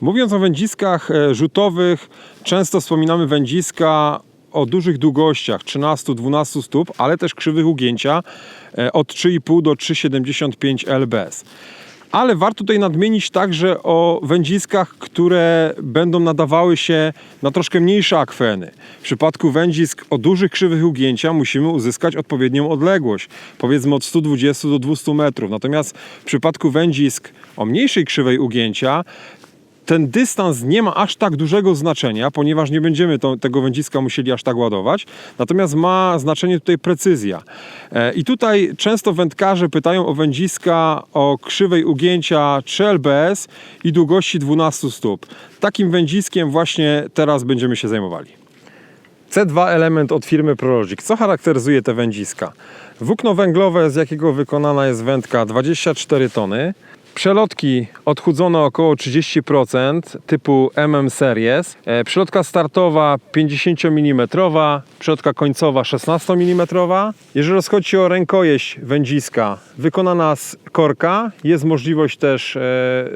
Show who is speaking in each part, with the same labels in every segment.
Speaker 1: Mówiąc o wędziskach e, rzutowych, często wspominamy wędziska o dużych długościach 13-12 stóp, ale też krzywych ugięcia e, od 3,5 do 3,75 lbs. Ale warto tutaj nadmienić także o wędziskach, które będą nadawały się na troszkę mniejsze akweny. W przypadku wędzisk o dużych krzywych ugięcia musimy uzyskać odpowiednią odległość, powiedzmy od 120 do 200 metrów. Natomiast w przypadku wędzisk o mniejszej krzywej ugięcia ten dystans nie ma aż tak dużego znaczenia, ponieważ nie będziemy to, tego wędziska musieli aż tak ładować. Natomiast ma znaczenie tutaj precyzja. E, I tutaj często wędkarze pytają o wędziska o krzywej ugięcia 3 lbs i długości 12 stóp. Takim wędziskiem właśnie teraz będziemy się zajmowali. C2 element od firmy Prologic. Co charakteryzuje te wędziska? Włókno węglowe, z jakiego wykonana jest wędka 24 tony. Przelotki odchudzone około 30% typu MM Series. E, Przelotka startowa 50 mm, przelotka końcowa 16 mm. Jeżeli chodzi o rękojeść wędziska, wykonana z korka, jest możliwość też e,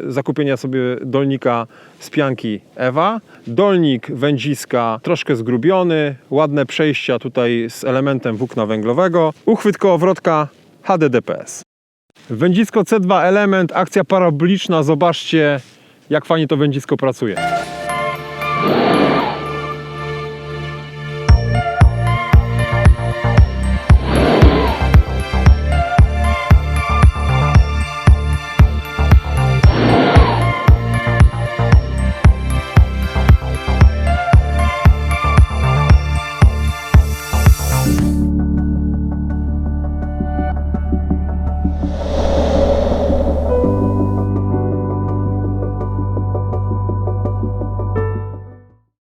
Speaker 1: zakupienia sobie dolnika z pianki Ewa. Dolnik wędziska troszkę zgrubiony, ładne przejścia tutaj z elementem włókna węglowego. Uchwyt kołowrotka HDDPS. Wędzisko C2 element, akcja paraboliczna. Zobaczcie, jak fajnie to wędzisko pracuje.